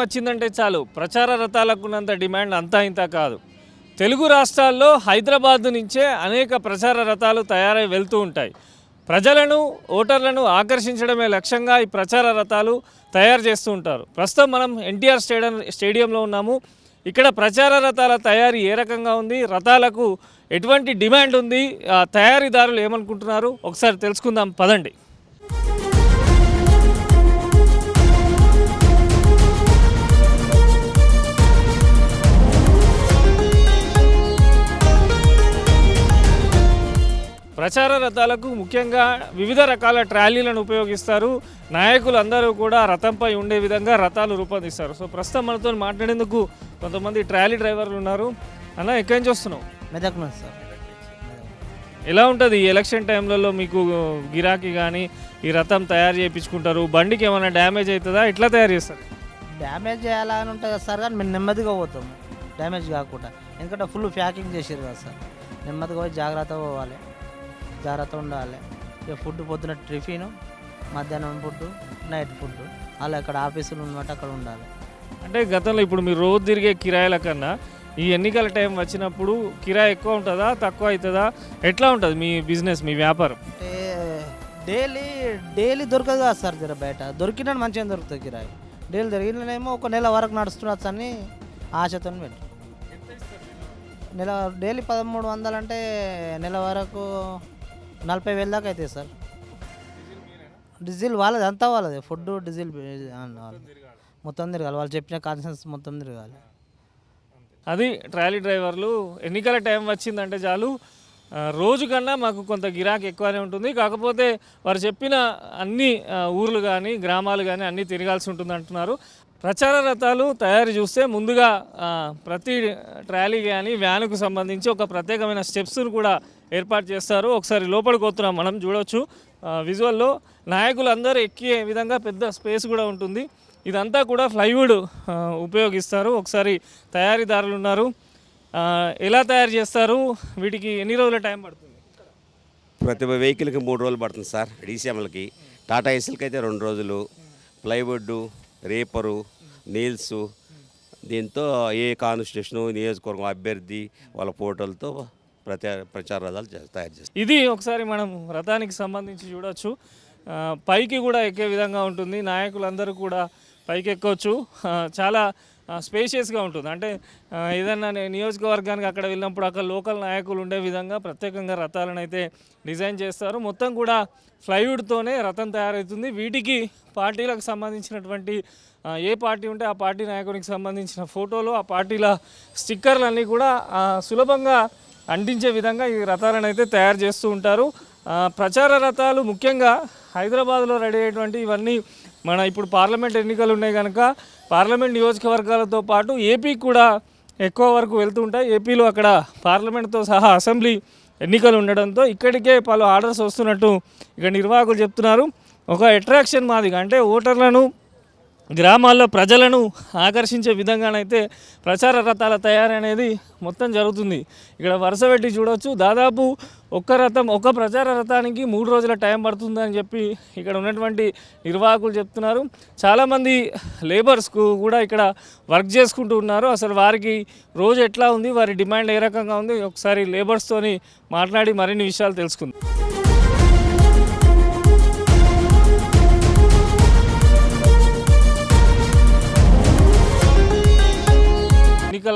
వచ్చిందంటే చాలు. ప్రచార రథాలకు ఉన్నంత డిమాండ్ అంతా ఇంత కాదు. తెలుగు రాష్ట్రాల్లో హైదరాబాద్ నుంచే అనేక ప్రచార రథాలు తయారై వెళ్తూ ఉంటాయి. ప్రజలను ఓటర్లను ఆకర్షించడమే లక్ష్యంగా ఈ ప్రచార రథాలు తయారు చేస్తూ ఉంటారు. ప్రస్తుతం మనం ఎన్టీఆర్ స్టేడియం స్టేడియంలో ఉన్నాము. ఇక్కడ ప్రచార రథాల తయారీ ఏ రకంగా ఉంది? రథాలకు ఎటువంటి డిమాండ్ ఉంది? తయారీదారులు ఏమనుకుంటున్నారు? ఒకసారి తెలుసుకుందాం. పదండి. ప్రచార రథాలకు ముఖ్యంగా వివిధ రకాల ట్రాలీలను ఉపయోగిస్తారు. నాయకులు అందరూ కూడా రథంపై ఉండే విధంగా రథాలు రూపొందిస్తారు. సో ప్రస్తుతం మనతో మాట్లాడేందుకు కొంతమంది ట్రాలీ డ్రైవర్లు ఉన్నారు. అన్న ఎక్కడి నుంచి వస్తున్నావు? మెదక్ సార్. ఎలా ఉంటుంది ఈ ఎలక్షన్ టైంలలో మీకు గిరాకీ కానీ ఈ రథం తయారు చేయించుకుంటారు? బండికి ఏమైనా డ్యామేజ్ అవుతుందా? ఎట్లా తయారు చేస్తారు? డ్యామేజ్ చేయాలని ఉంటుంది కదా సార్ కానీ మేము నెమ్మదిగా పోతాం. డ్యామేజ్ కాకుండా. ఎందుకంటే ఫుల్ ప్యాకింగ్ చేసారు కదా సార్. నెమ్మదిగా పోయి జాగ్రత్తగా పోవాలి. జాగ్రత్త ఉండాలి. ఇక ఫుడ్ పొద్దున టిఫిన్ మధ్యాహ్నం ఫుడ్ నైట్ ఫుడ్ అలా ఇక్కడ ఆఫీసులు ఉన్నమాట అక్కడ ఉండాలి. అంటే గతంలో ఇప్పుడు మీరు రోజు తిరిగే కిరాయిల కన్నా ఈ ఎన్నికల టైం వచ్చినప్పుడు కిరాయి ఎక్కువ ఉంటుందా తక్కువ అవుతుందా? ఎట్లా ఉంటుంది మీ బిజినెస్ మీ వ్యాపారం? అంటే డైలీ డైలీ దొరకదు కదా సార్ జర బయట. దొరికినా మంచిగా దొరుకుతుంది కిరాయి. డైలీ దొరికినానేమో ఒక నెల వరకు నడుస్తుండొచ్చు అని ఆశతో పెట్టు నెల డైలీ పదమూడు వందలు అంటే నెల వరకు నలభై వేల దాకా అవుతాయి సార్. డీజిల్ వాళ్ళది అంతా వాళ్ళది. ఫుడ్ డీజిల్ మొత్తం తిరగాలి. వాళ్ళు చెప్పిన కాన్సెన్స్ మొత్తం తిరగాలి. అది ట్రాలీ డ్రైవర్లు ఎన్నికల టైం వచ్చిందంటే చాలు రోజు కన్నా మాకు కొంత గిరాకీ ఎక్కువనే ఉంటుంది. కాకపోతే వారు చెప్పిన అన్ని ఊర్లు కానీ గ్రామాలు కానీ అన్నీ తిరగాల్సి ఉంటుంది అంటున్నారు. ప్రచార రథాలు తయారు చూస్తే ముందుగా ప్రతి ట్రాలీ కానీ వ్యాన్కు సంబంధించి ఒక ప్రత్యేకమైన స్టెప్స్ను కూడా ఏర్పాటు చేస్తారు. ఒకసారి లోపలికి వస్తున్నాం మనం చూడవచ్చు విజువల్లో నాయకులు అందరూ ఎక్కే విధంగా పెద్ద స్పేస్ కూడా ఉంటుంది. ఇదంతా కూడా ఫ్లైవుడ్ ఉపయోగిస్తారు. ఒకసారి తయారీదారులు ఉన్నారు. ఎలా తయారు చేస్తారు? వీటికి ఎన్ని రోజుల టైం పడుతుంది? ప్రతి వెహికల్కి మూడు రోజులు పడుతుంది సార్ డీసీఎంలకి. టాటా ఏసీలకి అయితే రెండు రోజులు. Plywood wrapper nails. దీంతో ఏ కాన్స్టిట్యూషను నియోజకవర్గం అభ్యర్థి వాళ్ళ ఫోటోలతో ప్రచార ప్రచార రథాలు తయారు చేస్తారు. ఇది ఒకసారి మనం రథానికి సంబంధించి చూడొచ్చు. పైకి కూడా ఎక్కే విధంగా ఉంటుంది. నాయకులందరూ కూడా పైకి ఎక్కవచ్చు చాలా స్పేషియస్గా ఉంటుంది. అంటే ఏదన్నా నే- నియోజకవర్గానికి అక్కడ వెళ్ళినప్పుడు అక్కడ లోకల్ నాయకులు ఉండే విధంగా ప్రత్యేకంగా రథాలను అయితే డిజైన్ చేస్తారు. మొత్తం కూడా ఫ్లైవుడ్తోనే రథం తయారవుతుంది. వీటికి పార్టీలకు సంబంధించినటువంటి ఏ పార్టీ ఉంటే ఆ పార్టీ నాయకునికి సంబంధించిన ఫోటోలు ఆ పార్టీల స్టిక్కర్లన్నీ కూడా సులభంగా అంటించే విధంగా ఈ రథాలను అయితే తయారు చేస్తూ ఉంటారు. ప్రచార రథాలు ముఖ్యంగా హైదరాబాద్లో రెడీ అయ్యేటువంటి ఇవన్నీ మన ఇప్పుడు పార్లమెంట్ ఎన్నికలు ఉన్నాయి కనుక పార్లమెంట్ నియోజకవర్గాలతో పాటు ఏపీ కూడా ఎక్కువ వరకు వెళ్తూ ఉంటాయి. ఏపీలో అక్కడ పార్లమెంట్తో సహా అసెంబ్లీ ఎన్నికలు ఉండడంతో ఇక్కడికే పలు ఆర్డర్స్ వస్తున్నట్టు ఇక నిర్వాహకులు చెప్తున్నారు. ఒక అట్రాక్షన్ మాదిగా అంటే ఓటర్లను గ్రామాల్లో ప్రజలను ఆకర్షించే విధంగానైతే ప్రచార రథాల తయారీ అనేది మొత్తం జరుగుతుంది. ఇక్కడ వరుస పెట్టి చూడవచ్చు దాదాపు ఒక్క రథం ఒక ప్రచార రథానికి మూడు రోజుల టైం పడుతుందని చెప్పి ఇక్కడ ఉన్నటువంటి నిర్వాహకులు చెప్తున్నారు. చాలామంది లేబర్స్కు కూడా ఇక్కడ వర్క్ చేసుకుంటూ ఉన్నారు. అసలు వారికి రోజు ఎట్లా ఉంది? వారి డిమాండ్ ఏ రకంగా ఉంది? ఒకసారి లేబర్స్తోని మాట్లాడి మరిన్ని విషయాలు తెలుసుకుందాం.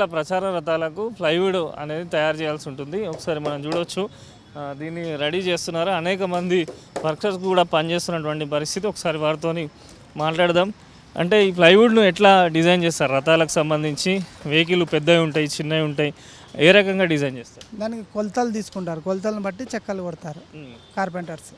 ఎన్నికల ప్రచార రథాలకు ఫ్లైవుడ్ అనేది తయారు చేయాల్సి ఉంటుంది. ఒకసారి మనం చూడొచ్చు. ఆ, దీన్ని రెడీ చేస్తున్నారు. అనేక మంది వర్కర్స్ కూడా పనిచేస్తున్నటువంటి పరిస్థితి. ఒకసారి వారితోని మాట్లాడదాం. అంటే ఈ ప్లైవుడ్ను ఎట్లా డిజైన్ చేస్తారు? రథాలకు సంబంధించి వెహికల్ పెద్దవి ఉంటాయి చిన్నవి ఉంటాయి. ఏ రకంగా డిజైన్ చేస్తారు? దానికి కొలతలు తీసుకుంటారు. కొలతలను బట్టి చెక్కలు కొడతారు కార్పెంటర్స్.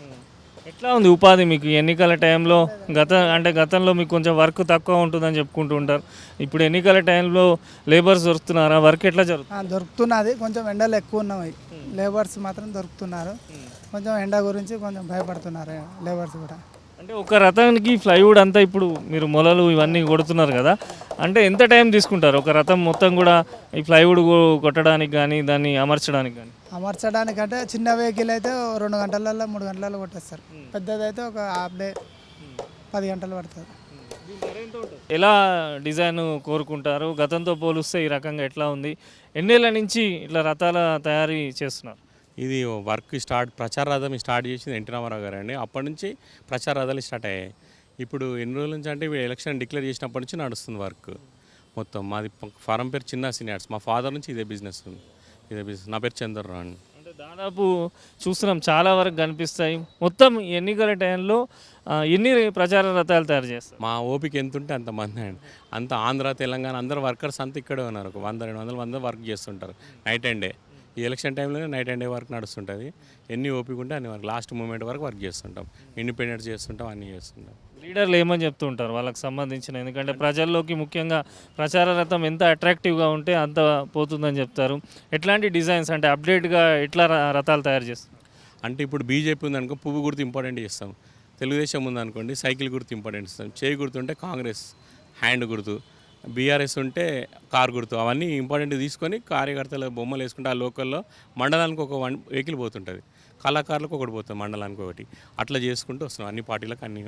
ఎట్లా ఉంది ఉపాధి మీకు? ఎన్నికల టైంలో గత అంటే గతంలో మీకు కొంచెం వర్క్ తక్కువ ఉంటుందని చెప్పుకుంటూ ఉంటారు. ఇప్పుడు ఎన్నికల టైంలో లేబర్స్ దొరుకుతున్నారా? వర్క్ ఎట్లా జరుగుతుంది దొరుకుతున్నది. కొంచెం ఎండలు ఎక్కువ ఉన్నాయి లేబర్స్ మాత్రం దొరుకుతున్నారు. కొంచెం ఎండ గురించి కొంచెం భయపడుతున్నారు లేబర్స్ కూడా. అంటే ఒక రథానికి ప్లైవుడ్ అంతా ఇప్పుడు మీరు మొలలు ఇవన్నీ కొడుతున్నారు కదా. అంటే ఎంత టైం తీసుకుంటారు? ఒక రథం మొత్తం కూడా ఈ ప్లైవుడ్ కొ- కొట్టడానికి కానీ దాన్ని అమర్చడానికి కానీ అమర్చడానికంటే చిన్న వెహికల్ అయితే రెండు గంటలలో మూడు గంటలలో కొట్టేస్తారు. పెద్దదైతే ఒక హాఫ్ డే పది గంటలు పడుతుంది. ఎలా డిజైన్ కోరుకుంటారు? గతంతో పోలిస్తే ఈ రకంగా ఎట్లా ఉంది? ఎన్నేళ్ళ నుంచి ఇట్లా రథాల తయారీ చేస్తున్నారు? ఇది వర్క్ స్టార్ట్ ప్రచార రథం స్టార్ట్ చేసింది ఎన్టీ రామారావు గారు అండి. అప్పటి నుంచి ప్రచార రథాలు స్టార్ట్ అయ్యాయి. ఇప్పుడు ఎన్ని రోజుల నుంచి అంటే వీళ్ళు ఎలక్షన్ డిక్లేర్ చేసినప్పటి నుంచి నడుస్తుంది వర్క్ మొత్తం. మాది ఫారం పేరు చిన్న సీనియర్స్. మా ఫాదర్ నుంచి ఇదే బిజినెస్. ఉంది ఇదే బిజినెస్ నా పేరు చంద్రరావు అండి అంటే దాదాపు చూస్తున్నాం చాలా వరకు కనిపిస్తాయి. మొత్తం ఎన్నికల టైంలో ఎన్ని ప్రచార రథాలు తయారు చేస్తారు? మా ఓపిక ఎంత ఉంటే అంత మంది అండి. అంత ఆంధ్ర తెలంగాణ అందరు వర్కర్స్ అంతా ఇక్కడే ఉన్నారు. ఒక వంద రెండు వందల మంది వర్క్ చేస్తుంటారు. Night and day. ఈ ఎలక్షన్ టైంలోనే నైట్ అండ్ డే వర్క్ నడుస్తుంటుంది. ఎన్ని ఓపిక ఉంటే అన్ని వర్క్. లాస్ట్ మూమెంట్ వరకు వర్క్ చేస్తుంటాం. ఇండిపెండెంట్ చేస్తుంటాం అన్నీ చేస్తుంటాం. లీడర్లు ఏమని చెప్తూ ఉంటారు వాళ్ళకి సంబంధించిన? ఎందుకంటే ప్రజల్లోకి ముఖ్యంగా ప్రచార రథం ఎంత అట్రాక్టివ్గా ఉంటే అంత పోతుందని చెప్తారు. ఎట్లాంటి డిజైన్స్ అంటే అప్డేట్గా ఎట్లా ర- రథాలు తయారు చేస్తారు? అంటే ఇప్పుడు బీజేపీ ఉందనుకో పువ్వు గుర్తు ఇంపార్టెంట్ చేస్తాం. తెలుగుదేశం ఉందనుకోండి సైకిల్ గుర్తు ఇంపార్టెంట్ ఇస్తాం చేయి గుర్తు ఉంటే కాంగ్రెస్ హ్యాండ్ గుర్తు. బీఆర్ఎస్ ఉంటే కార్ గుర్తు. అవన్నీ ఇంపార్టెంట్ తీసుకొని కార్యకర్తల బొమ్మలు వేసుకుంటే ఆ లోకల్లో మండలానికి ఒక వన్ వెహికల్ పోతుంటుంది. కళాకారులకు ఒకటి పోతుంది మండలానికి ఒకటి. అట్లా చేసుకుంటూ వస్తున్నాం. అన్ని పార్టీలకు అన్ని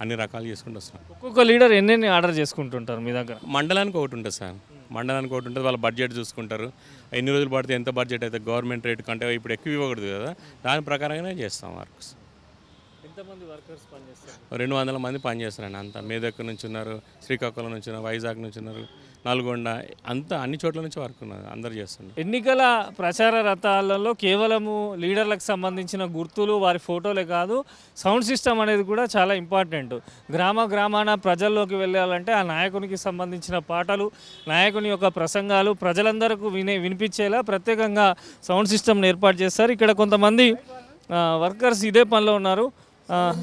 అన్ని రకాలు చేసుకుంటూ వస్తున్నాం ఒక్కొక్క లీడర్ ఎన్నెన్ని ఆర్డర్ చేసుకుంటుంటారు మీ దగ్గర? మండలానికి ఒకటి ఉంటుంది సార్. మండలానికి ఒకటి ఉంటుంది. వాళ్ళ బడ్జెట్ చూసుకుంటారు. ఎన్ని రోజులు పడితే ఎంత బడ్జెట్ అయితే గవర్నమెంట్ రేట్ కంటే ఇప్పుడు ఎక్కువ ఇవ్వకూడదు కదా. దాని ప్రకారంగానే చేస్తాం వర్క్స్. ఎంతమంది వర్కర్స్ పనిచేస్తారు? రెండు వందల మంది పనిచేస్తారండి అంతా. మేదక్ నుంచి ఉన్నారు శ్రీకాకుళం నుంచి ఉన్నారు వైజాగ్ నుంచి ఉన్నారు నల్గొండ అంతా అన్ని చోట్ల నుంచి వర్క్ ఉన్నారు అందరు చేస్తున్నారు. ఎన్నికల ప్రచార రథాలలో కేవలము లీడర్లకు సంబంధించిన గుర్తులు వారి ఫోటోలే కాదు సౌండ్ సిస్టమ్ అనేది కూడా చాలా ఇంపార్టెంట్. గ్రామ గ్రామాన ప్రజల్లోకి వెళ్ళాలంటే ఆ నాయకునికి సంబంధించిన పాటలు నాయకుని యొక్క ప్రసంగాలు ప్రజలందరికీ వినే వినిపించేలా ప్రత్యేకంగా సౌండ్ సిస్టమ్ని ఏర్పాటు చేస్తారు. ఇక్కడ కొంతమంది వర్కర్స్ ఇదే పనిలో ఉన్నారు.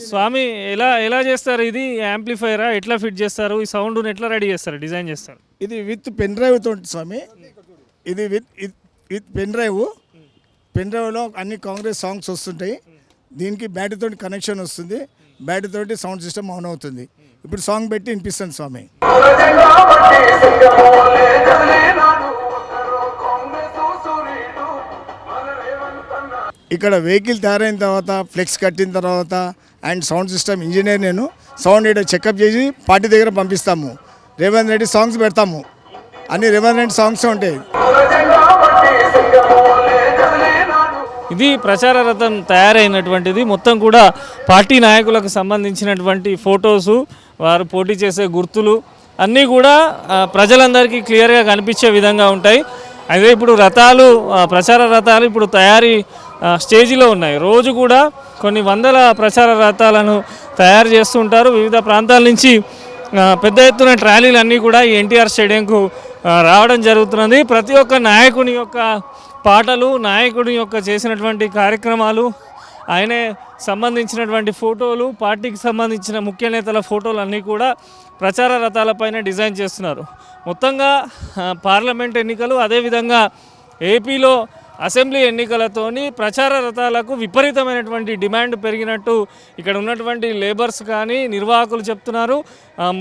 స్వామి ఎలా ఎలా చేస్తారు ఇది? యాంప్లిఫైరా ఎట్లా ఫిట్ చేస్తారు? ఈ సౌండ్ని ఎట్లా రెడీ చేస్తారు? డిజైన్ చేస్తారు. ఇది విత్ పెన్ డ్రైవ్ తోటి స్వామి. ఇది with with pen drive. Pen డ్రైవ్లో అన్ని కాంగ్రెస్ సాంగ్స్ వస్తుంటాయి. దీనికి బ్యాటరీ తోటి కనెక్షన్ వస్తుంది. బ్యాటరీ తోటి సౌండ్ సిస్టమ్ ఆన్ అవుతుంది. ఇప్పుడు సాంగ్ పెట్టి వినిపిస్తుంది స్వామి. ఇక్కడ వెహికల్ తయారైన తర్వాత ఫ్లెక్స్ కట్టిన తర్వాత అండ్ సౌండ్ సిస్టమ్ ఇంజనీర్ నేను సౌండ్ ఇక్కడ చెకప్ చేసి పార్టీ దగ్గర పంపిస్తాము. రేవంత్ రెడ్డి సాంగ్స్ పెడతాము. అన్ని రేవంత్ రెడ్డి సాంగ్స్ ఉంటాయి. ఇది ప్రచార రథం తయారైనటువంటిది. మొత్తం కూడా పార్టీ నాయకులకు సంబంధించినటువంటి ఫొటోసు వారు పోటీ చేసే గుర్తులు అన్నీ కూడా ప్రజలందరికీ క్లియర్గా కనిపించే విధంగా ఉంటాయి. అదే ఇప్పుడు రథాలు ప్రచార రథాలు ఇప్పుడు తయారీ స్టేజిలో ఉన్నాయి. రోజు కూడా కొన్ని వందల ప్రచార రథాలను తయారు చేస్తుంటారు. వివిధ ప్రాంతాల నుంచి పెద్ద ఎత్తున ట్రాలీలు అన్నీ కూడా ఈ ఎన్టీఆర్ స్టేడియంకు రావడం జరుగుతున్నది. ప్రతి ఒక్క నాయకుని యొక్క పాటలు నాయకుడి యొక్క చేసినటువంటి కార్యక్రమాలు ఆయనే సంబంధించినటువంటి ఫోటోలు పార్టీకి సంబంధించిన ముఖ్య నేతల ఫోటోలు అన్నీ కూడా ప్రచార రథాలపైన డిజైన్ చేస్తున్నారు. మొత్తంగా పార్లమెంట్ ఎన్నికలు అదేవిధంగా ఏపీలో అసెంబ్లీ ఎన్నికలతోని ప్రచార రథాలకు విపరీతమైనటువంటి డిమాండ్ పెరిగినట్టు ఇక్కడ ఉన్నటువంటి లేబర్స్ కానీ నిర్వాహకులు చెప్తున్నారు.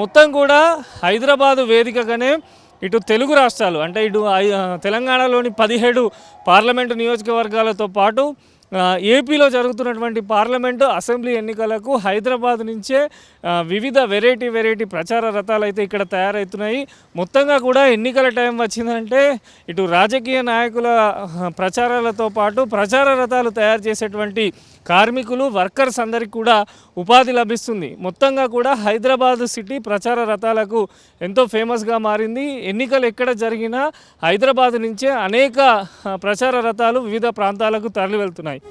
మొత్తం కూడా హైదరాబాదు వేదికగానే ఇటు తెలుగు రాష్ట్రాలు అంటే ఇటు తెలంగాణలోని పదిహేడు పార్లమెంటు నియోజకవర్గాలతో పాటు ఏపీలో జరుగుతున్నటువంటి పార్లమెంటు అసెంబ్లీ ఎన్నికలకు హైదరాబాద్ నుంచే వివిధ వెరైటీ వెరైటీ ప్రచార రథాలు అయితే ఇక్కడ తయారవుతున్నాయి మొత్తంగా కూడా ఎన్నికల టైం వచ్చిందంటే ఇటు రాజకీయ నాయకుల ప్రచారాలతో పాటు ప్రచార రథాలు తయారు చేసేటువంటి కార్మికులు వర్కర్స్ అందరికీ కూడా ఉపాధి లభిస్తుంది. మొత్తంగా కూడా హైదరాబాద్ సిటీ ప్రచార రథాలకు ఎంతో ఫేమస్గా మారింది. ఎన్నికలు ఎక్కడ జరిగినా హైదరాబాద్ నుంచే అనేక ప్రచార రథాలు వివిధ ప్రాంతాలకు తరలి వెళ్తున్నాయి